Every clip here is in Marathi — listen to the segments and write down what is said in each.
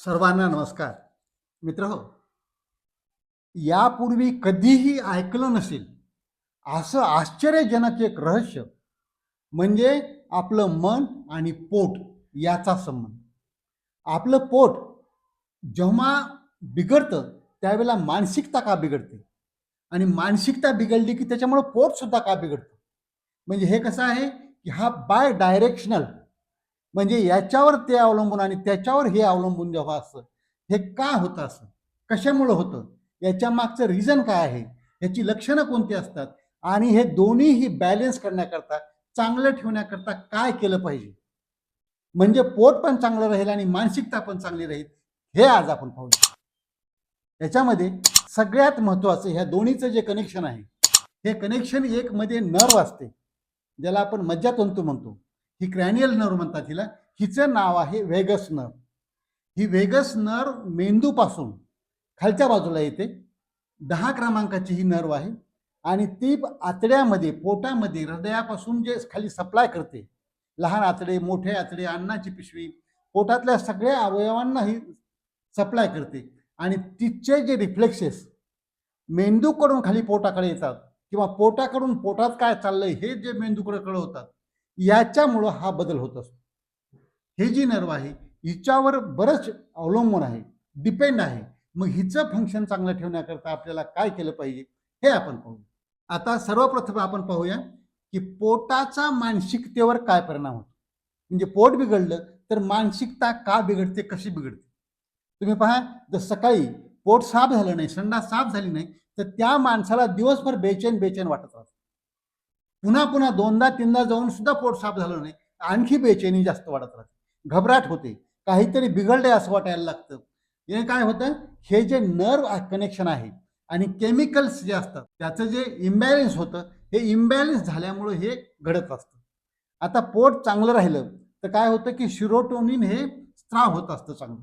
सर्वांना नमस्कार. मित्र हो यापूर्वी कधीही ऐकलं नसेल असं आश्चर्यजनक एक रहस्य म्हणजे आपलं मन आणि पोट याचा संबंध. आपलं पोट जेव्हा बिघडतं त्यावेळेला मानसिकता का बिघडते? आणि मानसिकता बिघडली की त्याच्यामुळं पोटसुद्धा का बिघडतं? म्हणजे हे कसं आहे की हा बाय डायरेक्शनल म्हणजे याच्यावर ते अवलंबून आणि त्याच्यावर हे अवलंबून जेव्हा असतं हे का होतं असं कशामुळं होतं? याच्या मागचं रिझन काय आहे? याची लक्षणं कोणती असतात? आणि हे दोन्हीही बॅलेन्स करण्याकरता चांगलं ठेवण्याकरता काय केलं पाहिजे? म्हणजे पोट पण चांगलं राहील आणि मानसिकता पण चांगली राहील हे आज आपण पाहूया. याच्यामध्ये सगळ्यात महत्वाचं ह्या दोन्हीचं जे कनेक्शन आहे हे कनेक्शन एक मध्ये नर्व असते. ज्याला आपण मज्जातंतू म्हणतो. ही क्रॅनियल नर्व म्हणतात हिला. हिचं नाव आहे वेगस नर्व. ही वेगस नर्व मेंदूपासून खालच्या बाजूला येते. दहा क्रमांकाची ही नर्व आहे. आणि ती आतड्यामध्ये पोटामध्ये हृदयापासून जे खाली सप्लाय करते. लहान आतडे मोठे आतडे अन्नाची पिशवी पोटातल्या सगळ्या अवयवांना ही सप्लाय करते. आणि तिचे जे रिफ्लेक्सेस मेंदूकडून खाली पोटाकडे येतात. किंवा पोटाकडून पोटात काय चाललंय हे जे मेंदूकडे कळवतात. याच्यामुळं हा बदल होत असतो. हे जी नर्व आहे हिच्यावर बरंच अवलंबून आहे डिपेंड आहे. मग हिचं फंक्शन चांगलं ठेवण्याकरता आपल्याला काय केलं पाहिजे हे आपण पाहूया आता सर्वप्रथम आपण पाहूया की पोटाचा मानसिकतेवर काय परिणाम होतो. म्हणजे पोट बिघडलं तर मानसिकता का बिघडते कशी बिघडते? तुम्ही पहा जर सकाळी पोट साफ झालं नाही संडा साफ झाली नाही तर त्या माणसाला दिवसभर बेचैन बेचैन वाटत राहतं. पुन्हा पुन्हा दोनदा तीनदा जाऊन सुद्धा पोट साफ झालं नाही. आणखी बेचैनी जास्त वाढत राहते. घबराट होते. काहीतरी बिघडले असं वाटायला लागतं. हे काय होतं? हे जे नर्व कनेक्शन आहे आणि केमिकल्स जे असतात त्याचं जे इम्बॅलेन्स होतं हे इम्बॅलेन्स झाल्यामुळं हे घडत असतं. आता पोट चांगलं राहिलं तर काय होतं की शिरोटोनिन हे स्त्राव होत असतं चांगलं.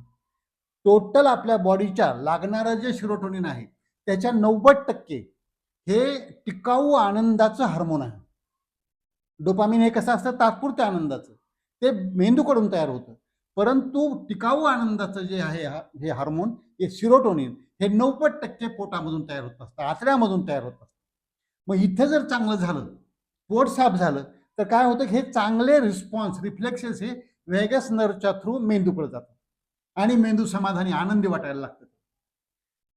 टोटल आपल्या बॉडीच्या लागणारं जे शिरोटोनिन आहे त्याच्या नव्वद टक्के हे टिकाऊ आनंदाचं हार्मोन आहे. डोपामिन हे कसं असतं? तात्पुरत्या आनंदाचं. ते मेंदूकडून तयार होतं. परंतु टिकाऊ आनंदाचं जे आहे हा- हे हार्मोन हे सिरोटोनिन हे नव्वद टक्के पोटामधून तयार होत असतं. आतड्यामधून तयार होत असतं. मग इथं जर चांगलं झालं पोट साफ झालं तर काय होतं? की हे चांगले रिस्पॉन्स रिफ्लेक्शन्स हे वेगस नर्वच्या थ्रू मेंदूकडे जातात आणि मेंदू समाधानी आनंदी वाटायला लागतं.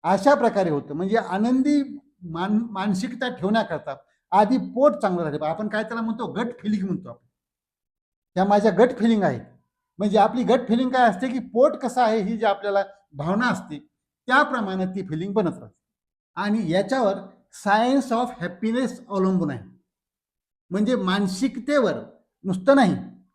अशा प्रकारे होतं. म्हणजे आनंदी मान मानसिकता ठेवण्याकरता आधी पोट चांगलं राहिले पाहिजे. आपण काय त्याला म्हणतो? गट फिलिंग म्हणतो आपण. त्या माझ्या गट फिलिंग आहेत. म्हणजे आपली गट फिलिंग काय असते की पोट कसं आहे ही जी आपल्याला भावना असते त्याप्रमाणे ती फिलिंग बनत राहते. आणि याच्यावर सायन्स ऑफ हॅपीनेस अवलंबून आहे. म्हणजे मानसिकतेवर नुसतं नाही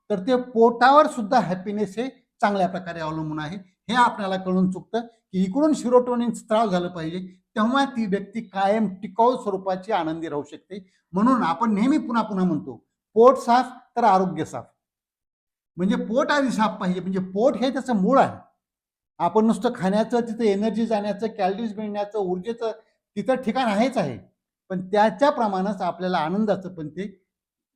तर ते पोटावर सुद्धा हॅपीनेस हे चांगल्या प्रकारे अवलंबून आहे. हे आपल्याला कळून चुकतं की इकडून शिरोटोनिन स्त्राव झालं पाहिजे तेव्हा ती व्यक्ती कायम टिकाऊ स्वरूपाची आनंदी राहू शकते. म्हणून आपण नेहमी पुन्हा पुन्हा म्हणतो पोट साफ तर आरोग्य साफ. म्हणजे पोट आधी साफ पाहिजे म्हणजे पोट हे त्याचं मूळ आहे. आपण नुसतं खाण्याचं तिथं एनर्जी जाण्याचं कॅलरीज मिळण्याचं ऊर्जेचं तिथं ठिकाण आहेच आहे. पण त्याच्या प्रमाणच आपल्याला आनंदाचं पण ते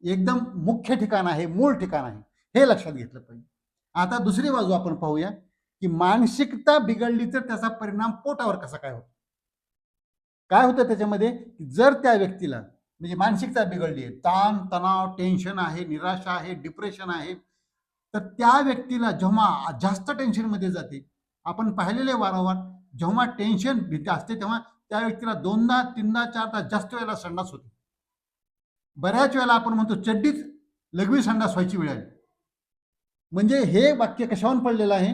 एकदम मुख्य ठिकाण आहे मूळ ठिकाण आहे. हे लक्षात घेतलं पाहिजे. आता दुसरी बाजू आपण पाहूया की मानसिकता बिघडली तर त्याचा परिणाम पोटावर कसा काय होतो? काय होतं त्याच्यामध्ये? जर त्या व्यक्तीला म्हणजे मानसिकता बिघडली आहे ताण तणाव टेन्शन आहे निराशा आहे डिप्रेशन आहे तर त्या व्यक्तीला जेव्हा जास्त टेन्शनमध्ये जाते आपण पाहिलेले वारंवार जेव्हा टेन्शन भीती असते तेव्हा त्या व्यक्तीला दोनदा तीनदा चारदा जास्त वेळेला संडास होते. बऱ्याच वेळेला आपण म्हणतो चड्डीत लघवी संडास व्हायची वेळ आली. म्हणजे हे वाक्य कशावर पडलेलं आहे?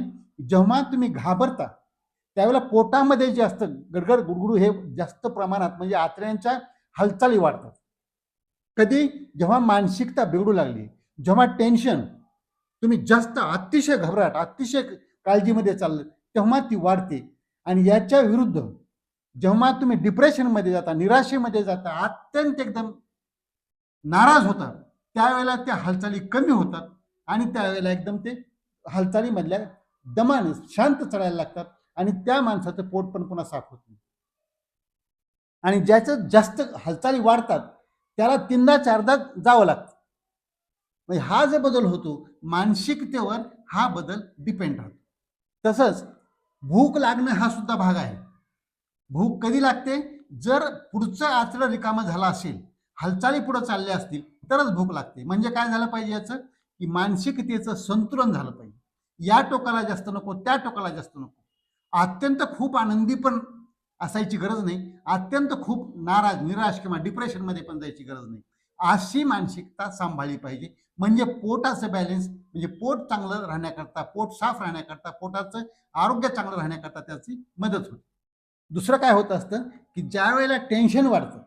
जेव्हा तुम्ही घाबरता त्यावेळेला पोटामध्ये जे असतं गडगड गुडगुडू हे जास्त प्रमाणात म्हणजे आतड्यांच्या हालचाली वाढतात. कधी? जेव्हा मानसिकता बिघडू लागली जेव्हा टेन्शन तुम्ही जास्त अतिशय घबराट अतिशय काळजीमध्ये चाललं तेव्हा ती वाढते. आणि याच्या विरुद्ध जेव्हा तुम्ही डिप्रेशनमध्ये जाता निराशेमध्ये जाता अत्यंत एकदम नाराज होता त्यावेळेला त्या हालचाली कमी होतात. आणि त्यावेळेला एकदम ते हालचालीमधल्या दमाने शांत चढायला लागतात आणि त्या माणसाचं पोट पण पुन्हा साफ होत नाही. आणि ज्याचं जास्त हालचाली वाढतात त्याला तीनदा चारदा जावं लागतं. म्हणजे हा जो बदल होतो मानसिकतेवर हा बदल डिपेंड राहतो. तसंच भूक लागणं हा सुद्धा भाग आहे. भूक कधी लागते? जर पुढचं आचरण रिकामं झालं असेल हालचाली पुढे चालल्या असतील तरच भूक लागते. म्हणजे काय झालं पाहिजे याचं? की मानसिकतेचं संतुलन झालं पाहिजे. या टोकाला जास्त नको त्या टोकाला जास्त नको. अत्यंत खूप आनंदी पण असायची गरज नाही. अत्यंत खूप नाराज निराश किंवा डिप्रेशनमध्ये पण जायची गरज नाही. अशी मानसिकता सांभाळली पाहिजे. म्हणजे पोटाचं बॅलेन्स म्हणजे पोट चांगलं राहण्याकरता पोट साफ राहण्याकरता पोटाचं आरोग्य चांगलं राहण्याकरता त्याची मदत होते. दुसरं काय होत असतं की ज्या वेळेला टेन्शन वाढतं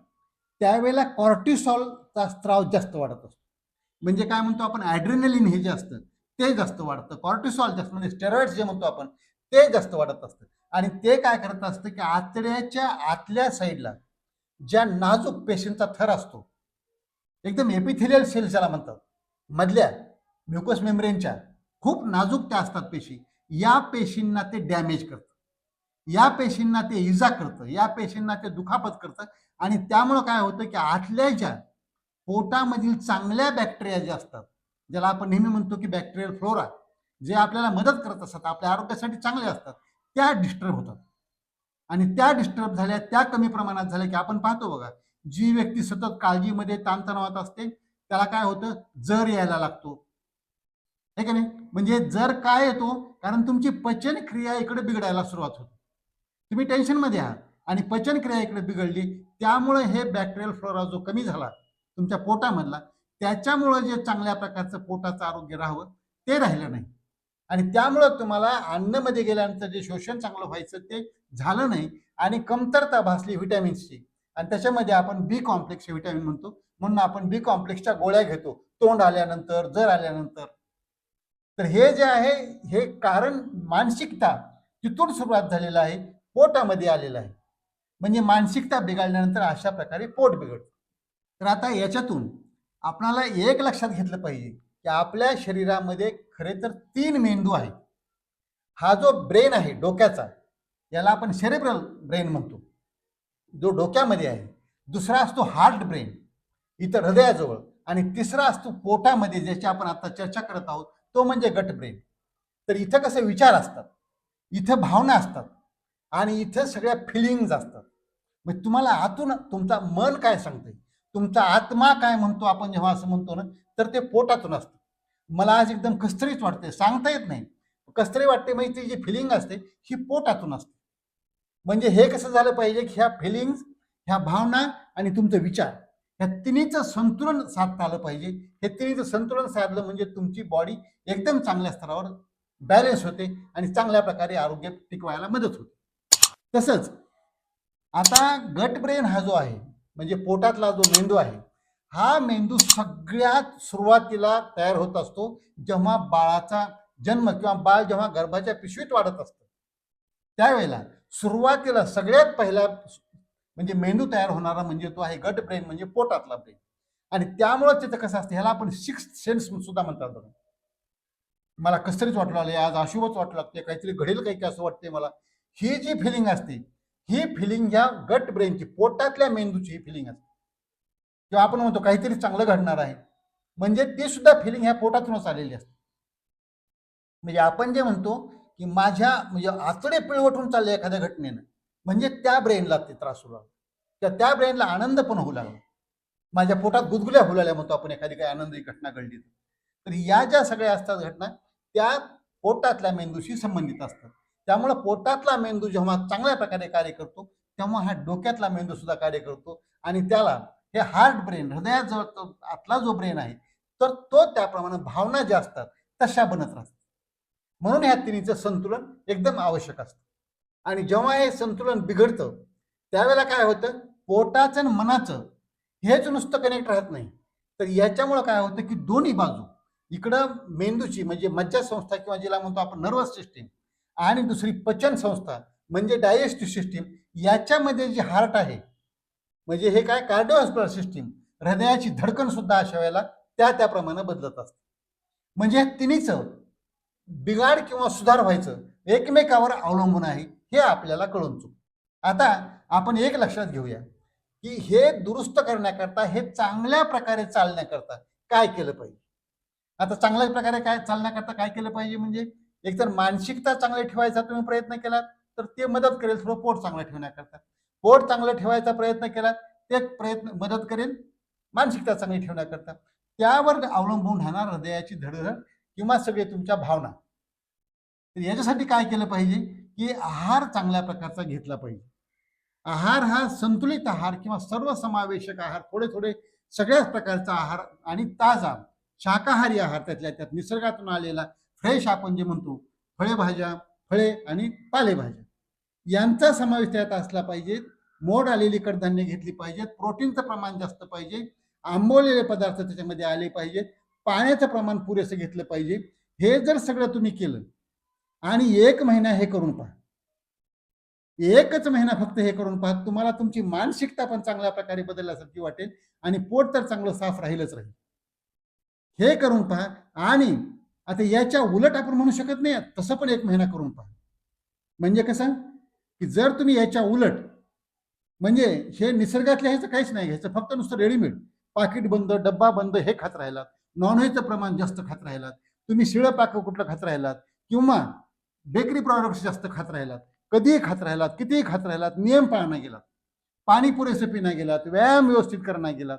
त्यावेळेला कॉर्टिसॉलचा स्त्राव जास्त वाढत असतो. म्हणजे काय म्हणतो आपण? ॲड्रेनलिन हे जे असतं ते जास्त वाढतं. कॉर्टिसॉल जास्त म्हणजे स्टेरॉइड्स जे म्हणतो आपण ते जास्त वाढत असतं. आणि ते काय करत असतं की आतड्याच्या आतल्या साईडला ज्या नाजूक पेशींचा थर असतो एकदम एपिथेलियल सेल्स ज्याला म्हणतात मधल्या म्युकस मेम्ब्रेनच्या खूप नाजूक त्या असतात पेशी. या पेशींना ते डॅमेज करतं. या पेशींना ते इजा करतं. या पेशींना ते दुखापत करतं. आणि त्यामुळं काय होतं की आतल्या ज्या पोटामधील चांगल्या बॅक्टेरिया जे असतात ज्याला आपण नेहमी म्हणतो की बॅक्टेरियल फ्लोरा जे आपल्याला मदत करत असतात आपल्या आरोग्यासाठी चांगले असतात त्या डिस्टर्ब होतात. आणि त्या डिस्टर्ब झाल्या त्या कमी प्रमाणात झाल्या की आपण पाहतो बघा जी व्यक्ती सतत काळजीमध्ये ताणतणावात असते त्याला काय होतं? जर यायला लागतो. हे का नाही? म्हणजे जर काय येतो कारण तुमची पचन क्रिया इकडे बिघडायला सुरुवात होते. तुम्ही टेन्शनमध्ये आहात आणि पचन क्रिया इकडे बिघडली त्यामुळे हे बॅक्टेरियल फ्लोरा जो कमी झाला तुमच्या पोटामधला त्याच्यामुळं जे चांगल्या प्रकारचं पोटाचं आरोग्य राहावं ते राहिलं नाही. आणि त्यामुळं तुम्हाला अन्नमध्ये गेल्यानंतर जे शोषण चांगलं व्हायचं ते झालं नाही. आणि कमतरता भासली व्हिटॅमिन्सची. आणि त्याच्यामध्ये आपण बी कॉम्प्लेक्स हे व्हिटॅमिन म्हणतो. म्हणून आपण बी कॉम्प्लेक्सच्या गोळ्या घेतो. तोंड आल्यानंतर जर आल्यानंतर. तर हे जे आहे हे कारण मानसिकता तिथून सुरुवात झालेलं आहे पोटामध्ये आलेलं आहे. म्हणजे मानसिकता बिघडल्यानंतर अशा प्रकारे पोट बिघडतं. तर आता याच्यातून आपणाला एक लक्षात घेतलं पाहिजे की आपल्या शरीरामध्ये खरे तर तीन मेंदू आहेत. हा जो ब्रेन आहे डोक्याचा याला आपण सेरेब्रल ब्रेन म्हणतो. जो डोक्यामध्ये आहे. दुसरा असतो हार्ट ब्रेन इथं हृदयाजवळ. आणि तिसरा असतो पोटामध्ये ज्याची आपण आता चर्चा करत आहोत तो म्हणजे गट ब्रेन. तर इथं कसे विचार असतात? इथं भावना असतात. आणि इथं सगळ्या फिलिंग्ज असतात. मग तुम्हाला आतून तुमचा मन काय सांगते तुमचा आत्मा काय म्हणतो आपण जेव्हा असं म्हणतो ना तर ते पोटातून असतं. मला आज एकदम कस्तरीच वाटते सांगता येत नाही. कस्तरी वाटते म्हणजे ती जी फिलिंग असते ही पोटातून असते. म्हणजे हे कसं झालं पाहिजे की ह्या फिलिंग्स ह्या भावना आणि तुमचा विचार ह्या तिन्हीचं संतुलन साधता आलं पाहिजे. हे तिन्हीचं संतुलन साधलं म्हणजे तुमची बॉडी एकदम चांगल्या स्तरावर बॅलेन्स होते आणि चांगल्या प्रकारे आरोग्य टिकवायला मदत होते. तसंच आता गट ब्रेन हा जो आहे म्हणजे पोटातला जो मेंदू आहे हा मेंदू सगळ्यात सुरुवातीला तयार होत असतो जेव्हा बाळाचा जन्म किंवा बाळ जेव्हा गर्भाच्या पिशवीत वाढत असतं. त्यावेळेला सुरुवातीला सगळ्यात पहिला म्हणजे मेंदू तयार होणारा म्हणजे तो आहे गट ब्रेन म्हणजे पोटातला ब्रेन. आणि त्यामुळं त्याचं कसं असतं ह्याला आपण सिक्स सेन्स सुद्धा म्हणतात बघा. मला कसतरीच वाटू लागले आज अशुभच वाटू लागते काहीतरी घडेल काही काय असं वाटते मला. ही जी फिलिंग असते ही फिलिंग ह्या गट ब्रेनची पोटातल्या मेंदूची ही फिलिंग असते. किंवा आपण म्हणतो काहीतरी चांगलं घडणार आहे. म्हणजे ती सुद्धा फिलिंग ह्या पोटातूनच आलेली असते. म्हणजे आपण जे म्हणतो की माझ्या म्हणजे आचडे पिळवटून चालले एखाद्या घटनेनं म्हणजे त्या ब्रेनला ते त्रास होऊ लागला. किंवा त्या ब्रेनला आनंद पण होऊ लागला. माझ्या पोटात गुदगुल्या होऊ लागल्या म्हणतो आपण एखादी काही आनंदी घटना घडली तर या ज्या सगळ्या असतात घटना त्या पोटातल्या मेंदूशी संबंधित असतात. त्यामुळं पोटातला मेंदू जेव्हा चांगल्या प्रकारे कार्य करतो तेव्हा हा डोक्यातला मेंदू सुद्धा कार्य करतो. आणि त्याला हे हार्ट ब्रेन हृदयाजवळ आतला जो ब्रेन आहे तर तो त्याप्रमाणे भावना ज्या असतात तशा बनत राहतात. म्हणून ह्या तिन्हीचं संतुलन एकदम आवश्यक असतं. आणि जेव्हा हे संतुलन बिघडतं त्यावेळेला काय होतं? पोटाचं आणि मनाचं हेच नुसतं कनेक्ट राहत नाही. तर याच्यामुळं काय होतं की दोन्ही बाजू इकडं मेंदूची म्हणजे मज्जा संस्था किंवा जिला म्हणतो आपण नर्वस सिस्टीम आणि दुसरी पचन संस्था म्हणजे डायजेस्टिव्ह सिस्टीम याच्यामध्ये जे हार्ट आहे म्हणजे हे काय? कार्डिओस्कुलर सिस्टीम हृदयाची धडकन सुद्धा अशा वेळेला त्या त्याप्रमाणे बदलत असते. म्हणजे या तिन्हीचं बिघाड किंवा सुधार व्हायचं एकमेकावर अवलंबून आहे हे आपल्याला कळून चुक आता आपण एक लक्षात घेऊया की हे दुरुस्त करण्याकरता हे चांगल्या प्रकारे चालण्याकरता काय केलं पाहिजे? आता चांगल्या प्रकारे काय चालण्याकरता काय केलं पाहिजे म्हणजे एकतर मानसिकता चांगली ठेवायचा तुम्ही प्रयत्न केलात तर ते मदत करेल थोडं पोट चांगलं ठेवण्याकरता. पोट चांगलं ठेवायचा प्रयत्न केला ते प्रयत्न मदत करेल मानसिकता चांगली ठेवण्याकरता. त्यावर अवलंबून राहणार हृदयाची धडधड किंवा सगळे तुमच्या भावना. तर याच्यासाठी काय केलं पाहिजे की आहार चांगल्या प्रकारचा घेतला पाहिजे. आहार हा संतुलित आहार किंवा सर्वसमावेशक आहार थोडे थोडे सगळ्याच प्रकारचा आहार आणि ताजा शाकाहारी आहार त्यातल्या त्यात निसर्गातून आलेला फ्रेश आपण जे म्हणतो फळे भाज्या फळे आणि पालेभाज्या. यांचा समावेश त्यात असला पाहिजे. मोड आलेली कडधान्य घेतली पाहिजेत प्रोटीनचं प्रमाण जास्त पाहिजे. आंबवलेले पदार्थ त्याच्यामध्ये आले पाहिजेत. पाण्याचं प्रमाण पुरेसं घेतलं पाहिजे. हे जर सगळं तुम्ही केलं आणि एक महिना हे करून पहा. एकच महिना फक्त हे करून पहा. तुम्हाला तुमची मानसिकता पण चांगल्या प्रकारे बदलल्यासारखी वाटेल आणि पोट तर चांगलं साफ राहीलच राहील. हे करून पहा आणि आता याच्या उलट आपण म्हणू शकत नाही. तसं पण एक महिना करून पहा. म्हणजे कसं? की जर तुम्ही याच्या उलट म्हणजे हे निसर्गातल्या ह्याचं काहीच नाही घ्यायचं फक्त नुसतं रेडीमेड पाकिट बंद डब्बा बंद हे खात राहिलात. नॉनव्हेजचं प्रमाण जास्त खात राहिलात. तुम्ही शिळं पाक कुठलं खात राहिलात? किंवा बेकरी प्रॉडक्ट्स जास्त खात राहिलात. कधीही खात राहिलात कितीही खात राहिलात नियम पाळणा गेलात. पाणी पुरेसं पिणं गेलात व्यायाम व्यवस्थित करणं गेलात.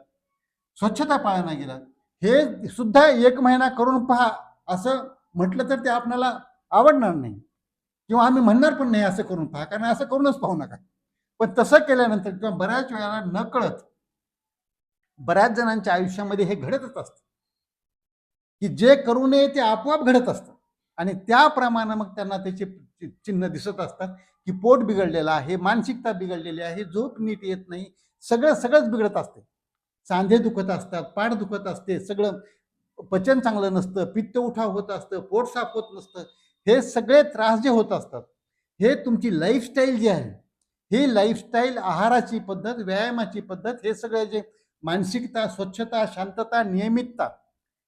स्वच्छता पाळणा गेलात. हे सुद्धा एक महिना करून पहा. असं म्हटलं तर ते आपल्याला आवडणार नाही. किंवा आम्ही म्हणणार पण नाही असं करून पहा कारण असं करूनच पाहू नका. पण तसं केल्यानंतर किंवा बऱ्याच वेळेला नकळत बऱ्याच जणांच्या आयुष्यामध्ये हे घडतच असतं. की जे करू नये ते आपोआप घडत असतं. आणि त्याप्रमाणे मग त्यांना त्याचे चिन्ह दिसत असतात की पोट बिघडलेलं आहे मानसिकता बिघडलेली आहे झोप नीट येत नाही सगळं सगळंच बिघडत असते. सांधे दुखत असतात पाठ दुखत असते सगळं पचन चांगलं नसतं पित्त उठाव होत असतं पोट साफ होत नसतं हे सगळे त्रास जे होत असतात हे तुमची लाईफस्टाईल जी आहे ही लाईफस्टाईल आहाराची पद्धत व्यायामाची पद्धत हे सगळे जे मानसिकता स्वच्छता शांतता नियमितता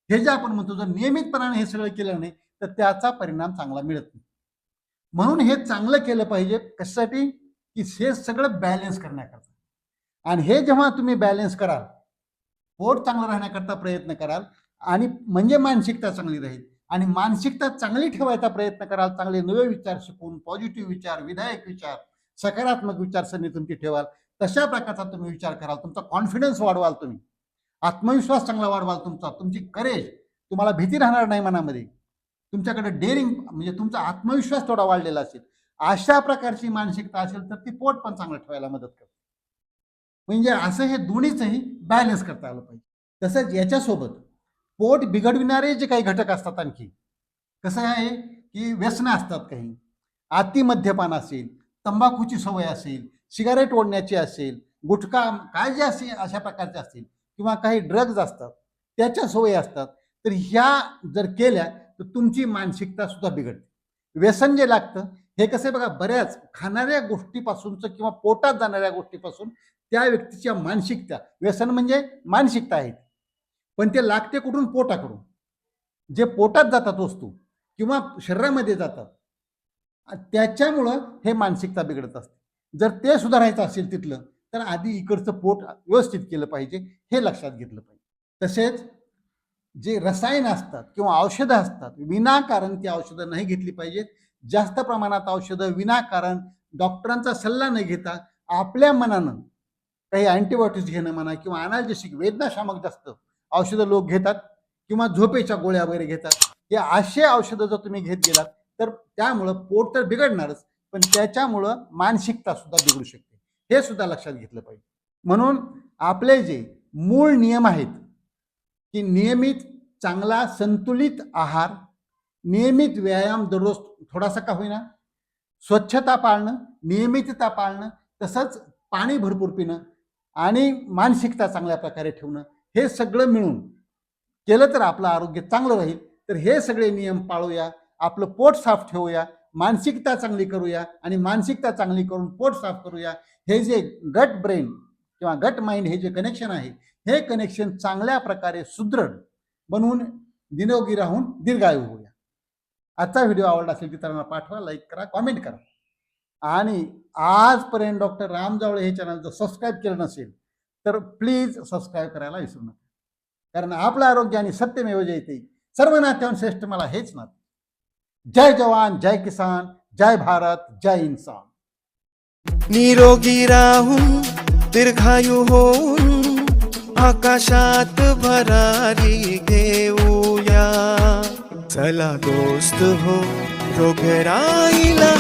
हे जे आपण म्हणतो जर नियमितपणाने हे सगळं केलं नाही तर त्याचा परिणाम चांगला मिळत नाही. म्हणून हे चांगलं केलं पाहिजे कशासाठी? की हे सगळं बॅलन्स करण्याकरता. आणि हे जेव्हा तुम्ही बॅलन्स कराल पोट चांगलं राहण्याकरता प्रयत्न कराल आणि म्हणजे मानसिकता चांगली राहील. आणि मानसिकता चांगली ठेवायचा प्रयत्न कराल चांगले नवे विचार शिकून पॉझिटिव्ह विचार विधायक विचार सकारात्मक विचारसरणी तुमची ठेवाल. तशा प्रकारचा तुम्ही विचार कराल तुमचा कॉन्फिडन्स वाढवाल तुम्ही. आत्मविश्वास चांगला वाढवाल तुमचा तुमची करेज तुम्हाला भीती राहणार नाही मनामध्ये. तुमच्याकडे डेअरिंग म्हणजे तुमचा आत्मविश्वास थोडा वाढलेला असेल. अशा प्रकारची मानसिकता असेल तर ती पोट पण चांगलं ठेवायला मदत करते. म्हणजे असं हे दोन्हीचंही बॅलन्स करता आलं पाहिजे. तसंच याच्यासोबत पोट बिघडविणारे जे काही घटक असतात आणखी कसं आहे की व्यसनं असतात काही अति मद्यपान असेल तंबाखूची सवय असेल सिगारेट ओढण्याची असेल गुटखा काय जे असेल अशा प्रकारचे असतील किंवा काही ड्रग्ज असतात त्याच्या सवयी असतात तर ह्या जर केल्या तर तुमची मानसिकता सुद्धा बिघडते. व्यसन जे लागतं हे कसं बघा बऱ्याच खाणाऱ्या गोष्टीपासूनचं किंवा पोटात जाणाऱ्या गोष्टीपासून त्या व्यक्तीच्या मानसिकता व्यसन म्हणजे मानसिकता आहे. पण ते लागते कुठून? पोटाकडून. जे पोटात जातात वस्तू किंवा शरीरामध्ये जातात त्याच्यामुळं हे मानसिकता बिघडत असते. जर ते सुधारायचं असेल तिथलं तर आधी इकडचं पोट व्यवस्थित केलं पाहिजे हे लक्षात घेतलं पाहिजे. तसेच जे रसायन असतात किंवा औषधं असतात विनाकारण ती औषधं नाही घेतली पाहिजेत. जास्त प्रमाणात औषधं विनाकारण डॉक्टरांचा सल्ला न घेता आपल्या मनानं काही अँटीबायोटिक्स घेणं म्हणा किंवा अनाल्जेसिक वेदनाशामक जास्त औषधं लोक घेतात किंवा झोपेच्या गोळ्या वगैरे घेतात. हे असे औषधं जर तुम्ही घेत गेलात तर त्यामुळं पोट तर बिघडणारच पण त्याच्यामुळं मानसिकता सुद्धा बिघडू शकते. हे सुद्धा लक्षात घेतलं पाहिजे. म्हणून आपले जे मूळ नियम आहेत की नियमित चांगला संतुलित आहार नियमित व्यायाम दररोज थोडासा का होईना स्वच्छता पाळणं नियमितता पाळणं तसंच पाणी भरपूर पिणं आणि मानसिकता चांगल्या प्रकारे ठेवणं हे सगळं मिळून केलं तर आपलं आरोग्य चांगलं राहील. तर हे सगळे नियम पाळूया आपलं पोट साफ ठेवूया मानसिकता चांगली करूया आणि मानसिकता चांगली करून पोट साफ करूया. हे जे गट ब्रेन किंवा गट माइंड हे जे कनेक्शन आहे हे कनेक्शन चांगल्या प्रकारे सुदृढ बनवून निरोगी राहून दीर्घायू होऊया. आजचा व्हिडिओ आवडला असेल मित्रांना पाठवा लाईक करा कॉमेंट करा. आणि आजपर्यंत डॉक्टर राम जावळे हे चॅनल जर सबस्क्राईब केलं नसेल तर प्लीज सबस्क्राईब करायला विसरू नका. कारण आपलं आरोग्य आणि सत्यमेव जयते सर्व नात्यावर श्रेष्ठ मला हेच नाते. जय जवान जय किसान जय भारत जय इन्सान. निरोगी राहून दीर्घायू होऊन आकाशात भरारी घेऊया. चला दोस्त हो रोगराईला